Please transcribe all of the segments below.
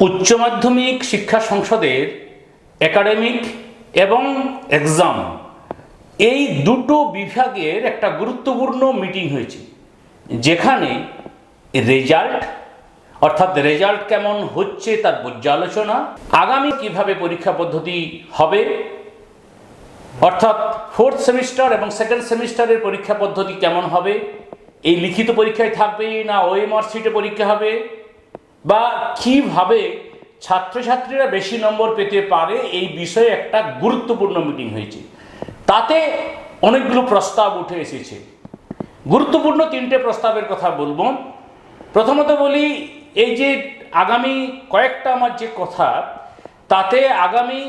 উচ্চ মাধ্যমিক শিক্ষা সংসদের একাডেমিক এবং এক্সাম, এই দুটো বিভাগের একটা গুরুত্বপূর্ণ মিটিং হয়েছে, যেখানে রেজাল্ট, অর্থাৎ রেজাল্ট কেমন হচ্ছে তার পর্যালোচনা, আগামী কীভাবে পরীক্ষা পদ্ধতি হবে, অর্থাৎ ফোর্থ সেমিস্টার এবং সেকেন্ড সেমিস্টারের পরীক্ষা পদ্ধতি কেমন হবে, এই লিখিত পরীক্ষায় থাকবে না ওএমআর সিটে পরীক্ষা হবে বা কীভাবে ছাত্রছাত্রীরা বেশি নম্বর পেতে পারে, এই বিষয়ে একটা গুরুত্বপূর্ণ মিটিং হয়েছে। তাতে অনেকগুলো প্রস্তাব উঠে এসেছে। গুরুত্বপূর্ণ তিনটে প্রস্তাবের কথা বলব। প্রথমত বলি, এই যে আগামী কয়েকটা আমার যে কথা, তাতে আগামী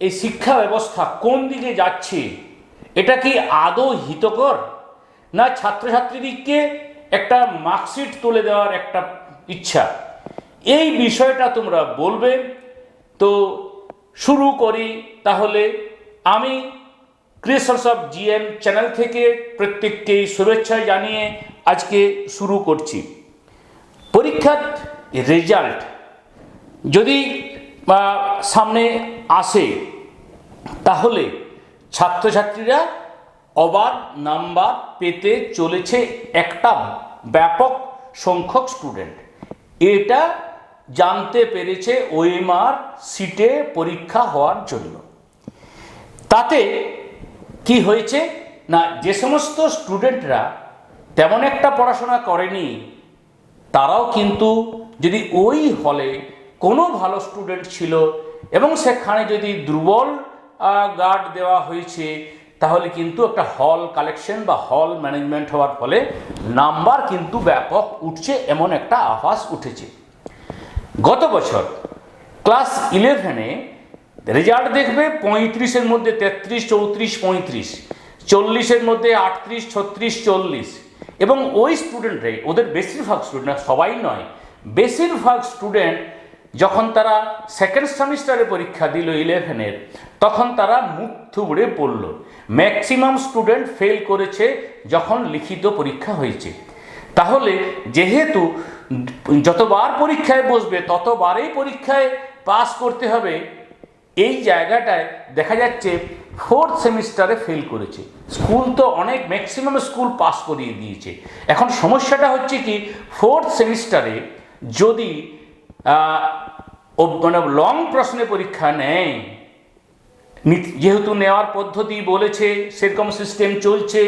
এই শিক্ষা ব্যবস্থা কোন দিকে যাচ্ছে, এটা কি আদৌ হিতকর? না ছাত্রছাত্রীদেরকে একটা মার্কশিট তুলে দেওয়ার একটা ইচ্ছা? এই বিষয়টা তোমরা বলবে। তো শুরু করি তাহলে। আমি ক্রিয়েশনস অফ জিএম চ্যানেল থেকে প্রত্যেককেই শুভেচ্ছা জানিয়ে আজকে শুরু করছি। পরীক্ষার রেজাল্ট যদি সামনে আসে, তাহলে ছাত্রছাত্রীরা অবার নাম্বার পেতে চলেছে একটা ব্যাপক সংখ্যক স্টুডেন্ট। এটা জানতে পেরেছে ওএমআর সিটে পরীক্ষা হওয়ার জন্য। তাতে কি হয়েছে? না, যে সমস্ত স্টুডেন্টরা তেমন একটা পড়াশোনা করেনি, তারাও কিন্তু যদি ওই হলে কোনো ভালো স্টুডেন্ট ছিল এবং সেখানে যদি দুর্বল গার্ড দেওয়া হয়েছে, তাহলে কিন্তু একটা হল কালেকশন বা হল ম্যানেজমেন্ট হওয়ার ফলে নাম্বার কিন্তু ব্যাপক উঠছে, এমন একটা আভাস উঠেছে। গত বছর ক্লাস ইলেভেনে রেজাল্ট দেখবে পঁয়ত্রিশের মধ্যে তেত্রিশ, চৌত্রিশ, পঁয়ত্রিশ, চল্লিশের মধ্যে আটত্রিশ, ছত্রিশ, চল্লিশ। এবং ওই স্টুডেন্টরাই ওদের বেশিরভাগ স্টুডেন্ট সবাই নয়, বেশিরভাগ স্টুডেন্ট যখন তারা সেকেন্ড সেমিস্টারে পরীক্ষা দিল ইলেভেনের, তখন তারা মুখ থুবড়ে পড়ল। ম্যাক্সিমাম স্টুডেন্ট ফেল করেছে যখন লিখিত পরীক্ষা হয়েছে। তাহলে যেহেতু যতবার পরীক্ষায় বসবে, ততবারই পরীক্ষায় পাস করতে হবে। এই জায়গাটায় দেখা যাচ্ছে ফোর্থ সেমিস্টারে ফেল করেছে। স্কুল তো অনেক ম্যাক্সিমাম স্কুল পাস করিয়ে দিয়েছে। এখন সমস্যাটা হচ্ছে কি ফোর্থ সেমিস্টারে যদি মানে লং প্রশ্নে পরীক্ষা নেয় যেহেতু নেওয়ার পদ্ধতি বলেছে, সেরকম সিস্টেম চলছে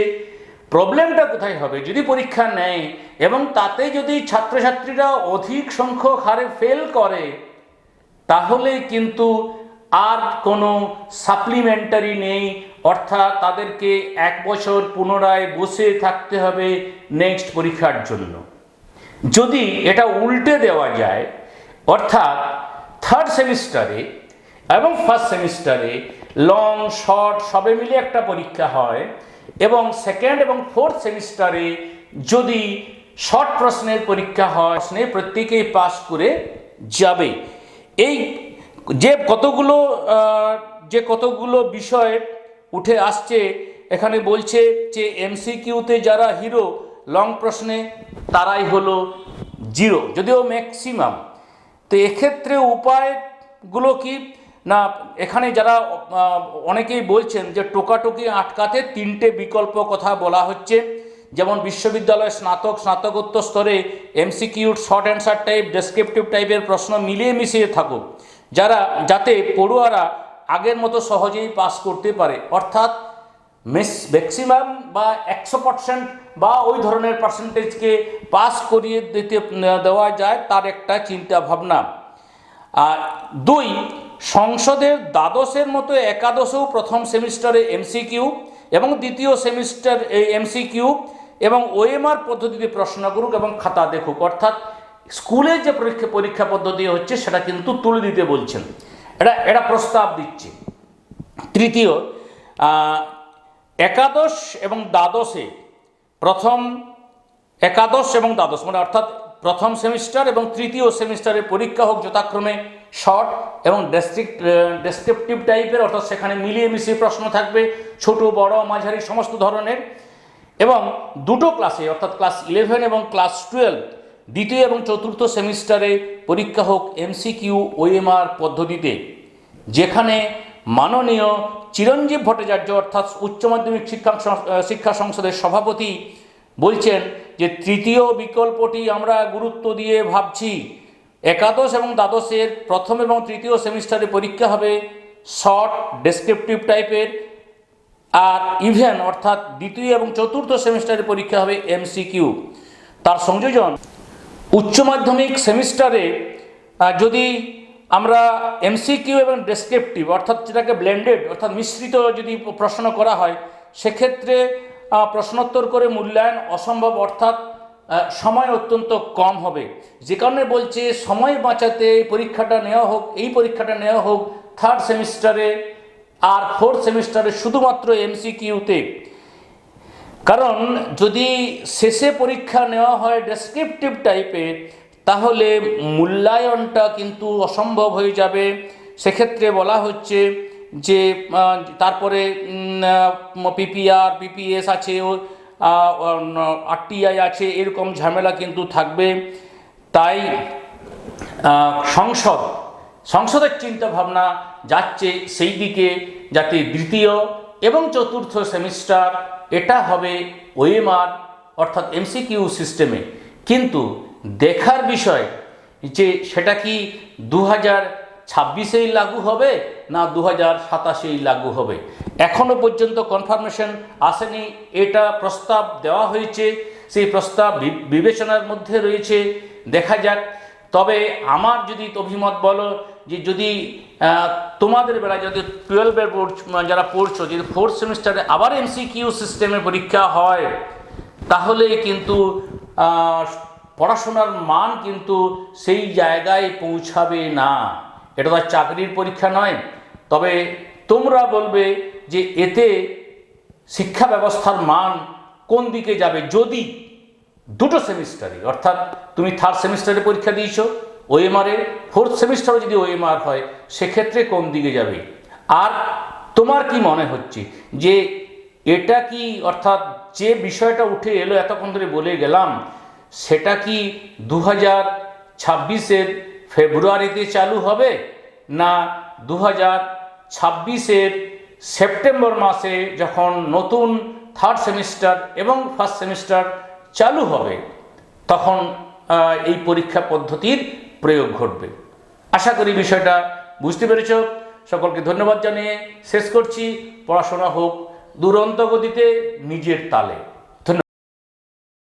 প্রবলেমটা কোথায় হবে? যদি পরীক্ষা নেয় এবং তাতে যদি ছাত্রছাত্রীরা অধিক সংখ্যক হারে ফেল করে, তাহলে কিন্তু আর কোনো সাপ্লিমেন্টারি নেই। অর্থাৎ তাদেরকে এক বছর পুনরায় বসে থাকতে হবে নেক্সট পরীক্ষার জন্য। যদি এটা উল্টে দেওয়া যায়, অর্থাৎ থার্ড সেমিস্টারে এবং ফার্স্ট সেমিস্টারে লং শর্ট সবে মিলে একটা পরীক্ষা হয় এবং সেকেন্ড এবং ফোর্থ সেমিস্টারে যদি শর্ট প্রশ্নের পরীক্ষা হয় প্রশ্নে প্রত্যেকেই পাস করে যাবে। এই যে কতগুলো যে কতগুলো বিষয় উঠে আসছে, এখানে বলছে যে এমসিকিউতে যারা হিরো লং প্রশ্নে তারাই হলো জিরো যদিও ম্যাক্সিমাম তো এক্ষেত্রে উপায়গুলো কি? না, এখানে যারা অনেকেই বলছেন যে টোকাটুকি আটকাতে তিনটে বিকল্প কথা বলা হচ্ছে। যেমন বিশ্ববিদ্যালয় স্নাতক, স্নাতকোত্তর স্তরে MCQ short answer type, descriptive টাইপের প্রশ্ন মিলিয়ে মিশিয়ে থাকুক, যারা, যাতে পড়ুয়ারা আগের মতো সহজেই পাস করতে পারে। অর্থাৎ ম্যাক্সিমাম বা একশো পার্সেন্ট বা ওই ধরনের পার্সেন্টেজকে পাস করিয়ে দিতে, দেওয়া যায়, তার একটা চিন্তা ভাবনা। আর দুই সংসদের দ্বাদশের মতো একাদশেও প্রথম সেমিস্টারে এমসিকিউ এবং দ্বিতীয় সেমিস্টার এমসিকিউ এবং ওএমআর পদ্ধতিতে প্রশ্ন করুক এবং খাতা দেখুক। অর্থাৎ স্কুলে যে পরীক্ষা পরীক্ষা পদ্ধতি হচ্ছে সেটা কিন্তু তুলে দিতে বলছেন। এটা এটা প্রস্তাব দিচ্ছে। তৃতীয় একাদশ এবং দ্বাদশে প্রথম একাদশ এবং দ্বাদশ মানে অর্থাৎ প্রথম সেমিস্টার এবং তৃতীয় সেমিস্টারের পরীক্ষা হোক যথাক্রমে শর্ট এবং ডেসক্রিপ্ট ডেসক্রিপটিভ টাইপের অর্থাৎ সেখানে মিলিয়ে মিশিয়ে প্রশ্ন থাকবে, ছোট, বড়, মাঝারি, সমস্ত ধরনের। এবং দুটো ক্লাসে অর্থাৎ ক্লাস ইলেভেন এবং ক্লাস টুয়েলভ দ্বিতীয় এবং চতুর্থ সেমিস্টারে পরীক্ষা হোক এমসিকিউ ওএমআর পদ্ধতিতে, যেখানে মাননীয় চিরঞ্জীব ভট্টাচার্য, অর্থাৎ উচ্চ মাধ্যমিক শিক্ষা শিক্ষা সংসদের সভাপতি বলছেন যে, তৃতীয় বিকল্পটি আমরা গুরুত্ব দিয়ে ভাবছি। একাদশ এবং দ্বাদশের প্রথম এবং তৃতীয় সেমিস্টারে পরীক্ষা হবে শর্ট ডেসক্রিপটিভ টাইপের, আর ইভেন অর্থাৎ দ্বিতীয় এবং চতুর্থ সেমিস্টারে পরীক্ষা হবে এমসিকিউ। তার সংযোজন, উচ্চ মাধ্যমিক সেমিস্টারে যদি আমরা এমসিকিউ এবং ডেসক্রিপটিভ অর্থাৎ যেটাকে ব্লেন্ডেড অর্থাৎ মিশ্রিত যদি প্রশ্ন করা হয়, সেক্ষেত্রে প্রশ্নোত্তর করে মূল্যায়ন অসম্ভব অর্থাৎ সময় অত্যন্ত কম হবে। যে কারণে বলছে, সময় বাঁচাতে পরীক্ষাটা নেওয়া হোক, এই পরীক্ষাটা নেওয়া হোক থার্ড সেমিস্টারে আর ফোর্থ সেমিস্টারে শুধুমাত্র এমসিকিউতে কারণ যদি শেষে পরীক্ষা নেওয়া হয় ডেসক্রিপটিভ টাইপের তাহলে মূল্যায়নটা কিন্তু অসম্ভব হয়ে যাবে। সেক্ষেত্রে বলা হচ্ছে যে তারপরে পিপিআর পিপিএস আছে আরটিআই আছে, এরকম ঝামেলা কিন্তু থাকবে। তাই সংসদ, সংসদের চিন্তা ভাবনা যাচ্ছে সেই দিকে, যাতে দ্বিতীয় এবং চতুর্থ সেমিস্টার, এটা হবে ওএমআর অর্থাৎ এমসিকিউ সিস্টেমে। কিন্তু দেখার বিষয় যে সেটা কি দু হাজার ছাব্বিশেই লাগু হবে? না দু হাজার সাতাশেই লাগু হবে। এখনও পর্যন্ত কনফার্মেশন আসেনি। এটা প্রস্তাব দেওয়া হয়েছে। সেই প্রস্তাব বিবেচনার মধ্যে রয়েছে। দেখা যাক। তবে আমার যদি অভিমত বলো যে যদি তোমাদের বেলায় যদি টুয়েলভের যারা পড়ছো, যদি ফোর্থ সেমিস্টারে আবার এমসিকিউ সিস্টেমে পরীক্ষা হয়, তাহলে কিন্তু পড়াশোনার মান কিন্তু সেই জায়গায় পৌঁছাবে না। এটা তো চাকরির পরীক্ষা নয়। তবে তোমরা বলবে যে এতে শিক্ষা ব্যবস্থার মান কোন দিকে যাবে? যদি দুটো সেমিস্টারে অর্থাৎ তুমি থার্ড সেমিস্টারে পরীক্ষা দিয়েছ ওএমআর এর ফোর্থ সেমিস্টারও যদি ওএমআর হয়, সেক্ষেত্রে কোন দিকে যাবে? আর তোমার কি মনে হচ্ছে যে এটা কি, অর্থাৎ যে বিষয়টা উঠে এলো এতক্ষণ ধরে বলে গেলাম, সেটা কি দু হাজার ছাব্বিশের ফেব্রুয়ারিতে চালু হবে না দু হাজার ছাব্বিশের সেপ্টেম্বর মাসে যখন নতুন থার্ড সেমিস্টার এবং ফার্স্ট সেমিস্টার চালু হবে, তখন এই পরীক্ষা পদ্ধতির প্রয়োগ ঘটবে। আশা করি বিষয়টা বুঝতে পেরেছ। সকলকে ধন্যবাদ জানিয়ে শেষ করছি। পড়াশোনা হোক দুরন্ত গতিতে নিজের তালে।